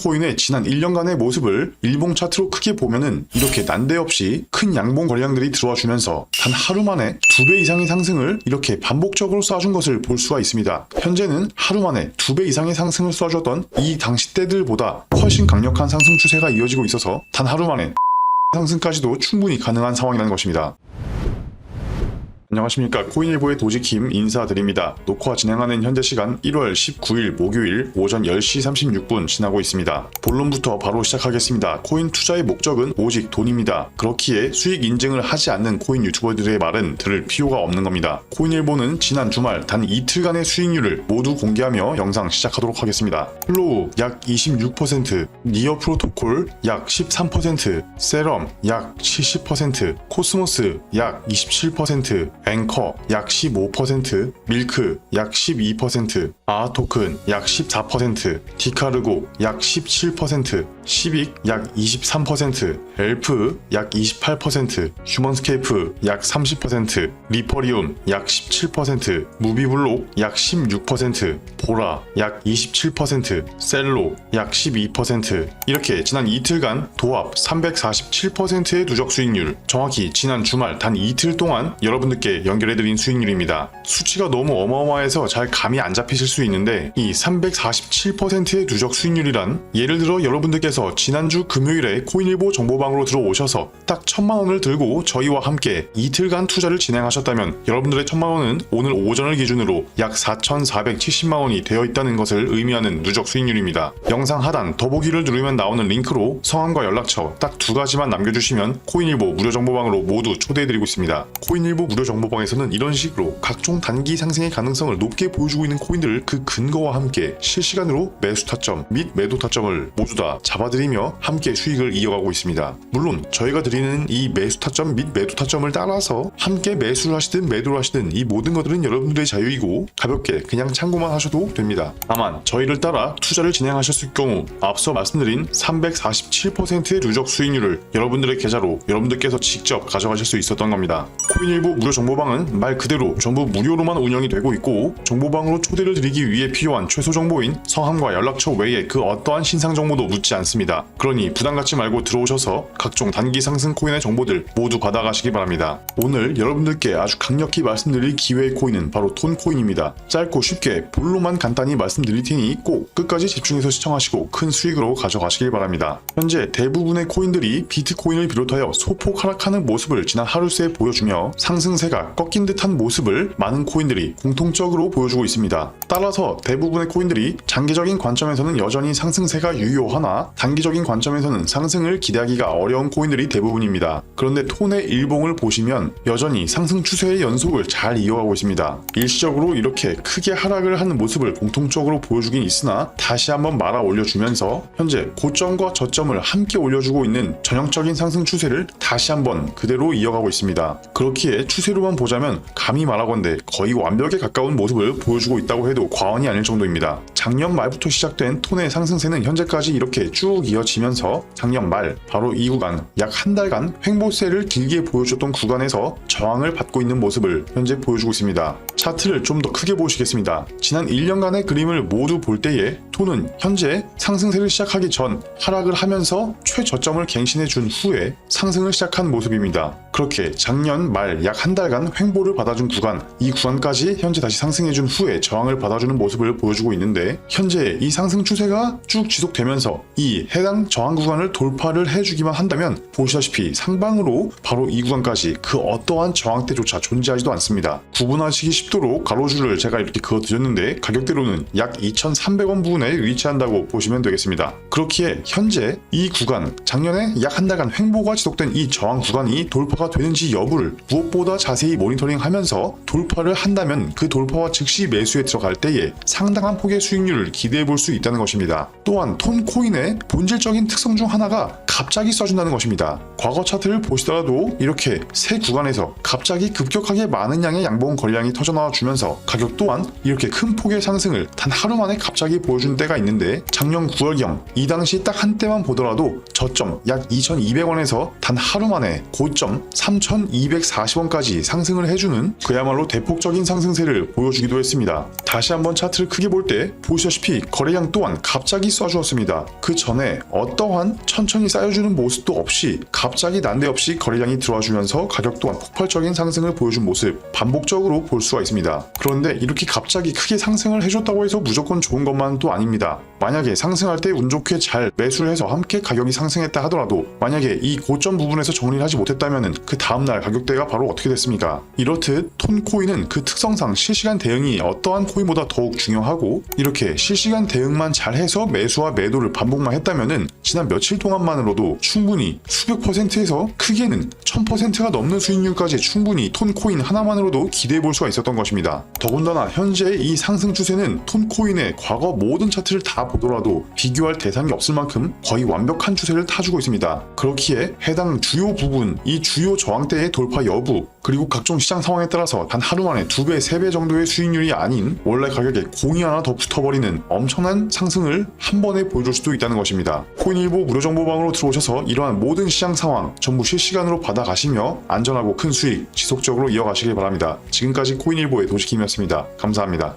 코인의 지난 1년간의 모습을 일봉 차트로 크게 보면은 이렇게 난데없이 큰 양봉 거래량들이 들어와 주면서 단 하루 만에 두 배 이상의 상승을 이렇게 반복적으로 쏴준 것을 볼 수가 있습니다. 현재는 하루 만에 두 배 이상의 상승을 쏴줬던 이 당시 때들보다 훨씬 강력한 상승 추세가 이어지고 있어서 단 하루 만에 상승까지도 충분히 가능한 상황이라는 것입니다. 안녕하십니까 코인일보의 도지킴 인사드립니다. 녹화 진행하는 현재 시간 1월 19일 목요일 오전 10시 36분 지나고 있습니다. 본론부터 바로 시작하겠습니다. 코인 투자의 목적은 오직 돈입니다. 그렇기에 수익 인증을 하지 않는 코인 유튜버들의 말은 들을 필요가 없는 겁니다. 코인일보는 지난 주말 단 이틀간의 수익률을 모두 공개하며 영상 시작하도록 하겠습니다. 플로우 약 26%, 니어 프로토콜 약 13%, 세럼 약 70%, 코스모스 약 27%, 앵커 약 15%, 밀크 약 12%, 아토큰 약 14%, 디카르고 약 17%, 시빅 약 23%, 엘프 약 28%, 휴먼스케이프 약 30%, 리퍼리움 약 17%, 무비블록 약 16%, 보라 약 27%, 셀로 약 12% 이렇게 지난 이틀간 도합 347%의 누적 수익률 정확히 지난 주말 단 이틀 동안 여러분들께 연결해드린 수익률입니다. 수치가 너무 어마어마해서 잘 감이 안 잡히실 수 있는데 이 347%의 누적 수익률이란 예를 들어 여러분들께서 지난주 금요일에 코인일보 정보방으로 들어오셔서 딱 천만 원을 들고 저희와 함께 이틀간 투자를 진행하셨다면 여러분들의 천만 원은 오늘 오전을 기준으로 약 4,470만 원이 되어 있다는 것을 의미하는 누적 수익률입니다. 영상 하단 더보기를 누르면 나오는 링크로 성함과 연락처 딱 두 가지만 남겨주시면 코인일보 무료 정보방으로 모두 초대해드리고 있습니다. 코인일보 무료 정보 방에서는 이런 식으로 각종 단기 상승의 가능성을 높게 보여주고 있는 코인들을 그 근거와 함께 실시간으로 매수 타점 및 매도 타점을 모두 다 잡아드리며 함께 수익을 이어가고 있습니다. 물론 저희가 드리는 이 매수 타점 및 매도 타점을 따라서 함께 매수를 하시든 매도를 하시든 이 모든 것들은 여러분들의 자유이고 가볍게 그냥 참고만 하셔도 됩니다. 다만 저희를 따라 투자를 진행하셨을 경우 앞서 말씀드린 347%의 누적 수익률을 여러분들의 계좌로 여러분들께서 직접 가져가실 수 있었던 겁니다. 코인일보 무료 정보 방은 말 그대로 전부 무료로만 운영이 되고 있고 정보방으로 초대를 드리기 위해 필요한 최소 정보인 성함과 연락처 외에 그 어떠한 신상 정보도 묻지 않습니다. 그러니 부담 갖지 말고 들어오셔서 각종 단기 상승 코인의 정보들 모두 받아가시기 바랍니다. 오늘 여러분들께 아주 강력히 말씀드릴 기회의 코인은 바로 톤코인입니다. 짧고 쉽게 본로만 간단히 말씀드릴 테니 꼭 끝까지 집중해서 시청하시고 큰 수익으로 가져가시길 바랍니다. 현재 대부분의 코인들이 비트코인을 비롯하여 소폭 하락하는 모습을 지난 하루 새에 보여주며 상승세가 꺾인 듯한 모습을 많은 코인들이 공통적으로 보여주고 있습니다. 따라서 대부분의 코인들이 장기적인 관점에서는 여전히 상승세가 유효하나 단기적인 관점에서는 상승을 기대하기가 어려운 코인들이 대부분입니다. 그런데 톤의 일봉을 보시면 여전히 상승 추세의 연속을 잘 이어가고 있습니다. 일시적으로 이렇게 크게 하락을 하는 모습을 공통적으로 보여주긴 있으나 다시 한번 말아 올려주면서 현재 고점과 저점을 함께 올려주고 있는 전형적인 상승 추세를 다시 한번 그대로 이어가고 있습니다. 그렇기에 추세로만 보자면 감히 말하건대 거의 완벽에 가까운 모습을 보여주고 있다고 해도 과언이 아닐 정도입니다. 작년 말부터 시작된 톤의 상승세는 현재까지 이렇게 쭉 이어지면서 작년 말 바로 이 구간 약 한 달간 횡보세를 길게 보여줬던 구간에서 저항을 받고 있는 모습을 현재 보여주고 있습니다. 차트를 좀 더 크게 보시겠습니다. 지난 1년간의 그림을 모두 볼 때에 톤은 현재 상승세를 시작하기 전 하락을 하면서 최저점을 갱신해 준 후에 상승을 시작한 모습입니다. 그렇게 작년 말 약 한 달간 횡보를 받아준 구간, 이 구간까지 현재 다시 상승해 준 후에 저항을 받아주는 모습을 보여주고 있는데 현재 이 상승 추세가 쭉 지속되면서 이 해당 저항 구간을 돌파를 해주기만 한다면 보시다시피 상방으로 바로 이 구간까지 그 어떠한 저항대조차 존재하지도 않습니다. 구분하시기 쉽도록 가로줄을 제가 이렇게 그어드렸는데 가격대로는 약 2,300원 부근에 위치한다고 보시면 되겠습니다. 그렇기에 현재 이 구간 작년에 약 한 달간 횡보가 지속된 이 저항 구간이 돌파가 되는지 여부를 무엇보다 자세히 모니터링하면서 돌파를 한다면 그 돌파와 즉시 매수에 들어갈 때에 상당한 폭의 수익 률을 기대해 볼 수 있다는 것입니다. 또한 톤 코인의 본질적인 특성 중 하나가 갑자기 써준다는 것입니다. 과거 차트를 보시더라도 이렇게 세 구간에서 갑자기 급격하게 많은 양의 양봉 거래량이 터져나와 주면서 가격 또한 이렇게 큰 폭의 상승을 단 하루 만에 갑자기 보여준 때가 있는데 작년 9월경 이 당시 딱 한때만 보더라도 저점 약 2,200원에서 단 하루 만에 고점 3,240원까지 상승을 해주는 그야말로 대폭적인 상승세를 보여주기도 했습니다. 다시 한번 차트를 크게 볼 때 보시다시피 거래량 또한 갑자기 쏴주었습니다. 그 전에 어떠한 천천히 쌓여주는 모습도 없이 갑자기 난데없이 거래량이 들어와주면서 가격 또한 폭발적인 상승을 보여준 모습 반복적으로 볼 수가 있습니다. 그런데 이렇게 갑자기 크게 상승을 해줬다고 해서 무조건 좋은 것만도 아닙니다. 만약에 상승할 때 운 좋게 잘 매수를 해서 함께 가격이 상승했다 하더라도 만약에 이 고점 부분에서 정리를 하지 못했다면 그 다음날 가격대가 바로 어떻게 됐습니까? 이렇듯 톤코인은 그 특성상 실시간 대응이 어떠한 코인보다 더욱 중요하고 이렇게 실시간 대응만 잘해서 매수와 매도를 반복만 했다면은 지난 며칠 동안만으로도 충분히 수백 퍼센트에서 크게는 천 퍼센트가 넘는 수익률까지 충분히 톤코인 하나만으로도 기대해 볼 수가 있었던 것입니다. 더군다나 현재 이 상승 추세는 톤코인의 과거 모든 차트를 다 보더라도 비교할 대상이 없을 만큼 거의 완벽한 추세를 타주고 있습니다. 그렇기에 해당 주요 부분, 이 주요 저항대의 돌파 여부, 그리고 각종 시장 상황에 따라서 단 하루 만에 두 배, 세배 정도의 수익률이 아닌 원래 가격에 공이 하나 더 붙어버리는 엄청난 상승을 한 번에 보여줄 수도 있다는 것입니다. 코인일보 무료 정보방으로 들어오셔서 이러한 모든 시장 상황 전부 실시간으로 받아가시며 안전하고 큰 수익 지속적으로 이어가시길 바랍니다. 지금까지 코인일보의 도시킴이었습니다. 감사합니다.